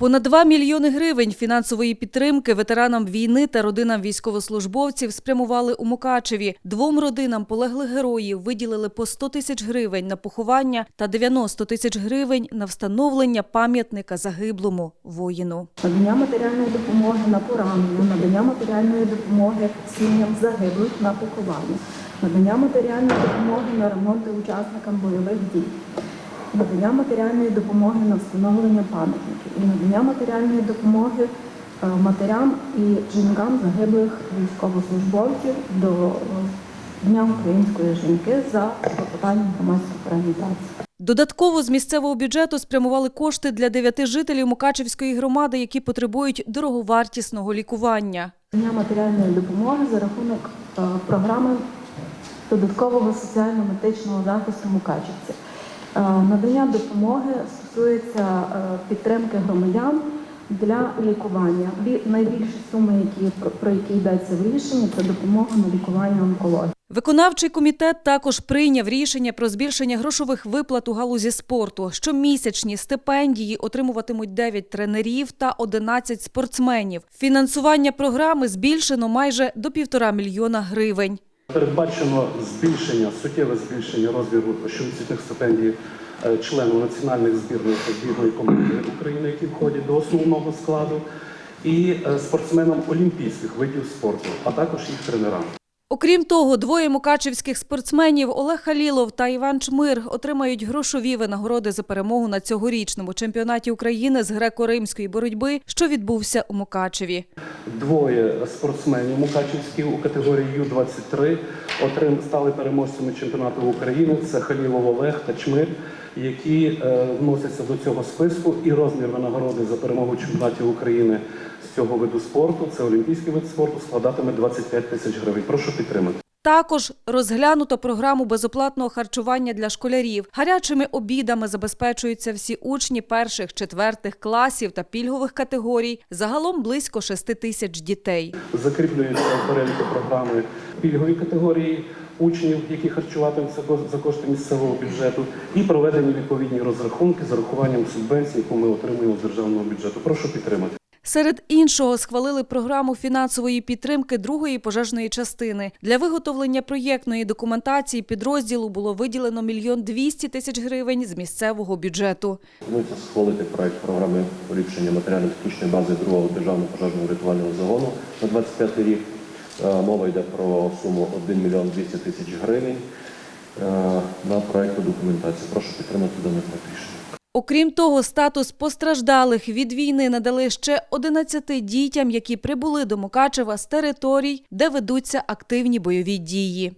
Понад 2 мільйони гривень фінансової підтримки ветеранам війни та родинам військовослужбовців спрямували у Мукачеві. Двом родинам полеглих героїв виділили по 100 тисяч гривень на поховання та 90 тисяч гривень на встановлення пам'ятника загиблому воїну. надання матеріальної допомоги на поранення, надання матеріальної допомоги сім'ям загиблих на поховання, надання матеріальної допомоги на ремонти учасникам бойових дій, надання матеріальної допомоги на встановлення пам'ятників і надання матеріальної допомоги е, матерям і жінкам загиблих військовослужбовців до Дня української жінки за клопотанням громадських організацій. Додатково з місцевого бюджету спрямували кошти для дев'яти жителів Мукачевської громади, які потребують дороговартісного лікування. Надання матеріальної допомоги за рахунок е, програми додаткового соціально-медичного захисту Мукачівців. Е, Надання допомоги стосується е, підтримки громадян для лікування. Найбільші суми, які про- які йдеться в рішенні, це допомога на лікування онкології. Виконавчий комітет також прийняв рішення про збільшення грошових виплат у галузі спорту. Щомісячні стипендії отримуватимуть 9 тренерів та 11 спортсменів. Фінансування програми збільшено майже до півтора мільйона гривень. Передбачено збільшення, суттєве збільшення розміру щомісячних стипендій е, членів національних збірних збірної команди України, які входять до основного складу, і е, спортсменам олімпійських видів спорту, а також їх тренерам. Окрім того, двоє мукачівських спортсменів Олег Халілов та Іван Чмир отримають грошові винагороди за перемогу на цьогорічному чемпіонаті України з греко-римської боротьби, що відбувся у Мукачеві. Двоє спортсменів Мукачівські у категорії Ю-23 отрим стали переможцями чемпіонату України. Це Халілов Олег та Чмир, які е, вносяться до цього списку. І розмір винагороди за перемогу чемпіонатів України з цього виду спорту, це олімпійський вид спорту, складатиме 25 тисяч гривень. Прошу підтримати. Також розглянуто програму безоплатного харчування для школярів. Гарячими обідами забезпечуються всі учні перших, четвертих класів та пільгових категорій. Загалом близько 6 тисяч дітей. Закріплюються в програми пільгові категорії учнів, які харчуватимуться за кошти місцевого бюджету, і проведені відповідні розрахунки з урахуванням субвенцій, яку ми отримуємо з державного бюджету. Прошу підтримати. Серед іншого схвалили програму фінансової підтримки другої пожежної частини. Для виготовлення проєктної документації підрозділу було виділено мільйон двісті тисяч гривень з місцевого бюджету. Планується схвалити проект програми поліпшення матеріально-технічної бази другого державного пожежного рятувального загону на 25 рік. Е, Мова йде про суму 1 мільйон 200 тисяч гривень е, на проектну документацію. Прошу підтримати даний проект рішення. Окрім того, статус постраждалих від війни надали ще 11 дітям, які прибули до Мукачева з територій, де ведуться активні бойові дії.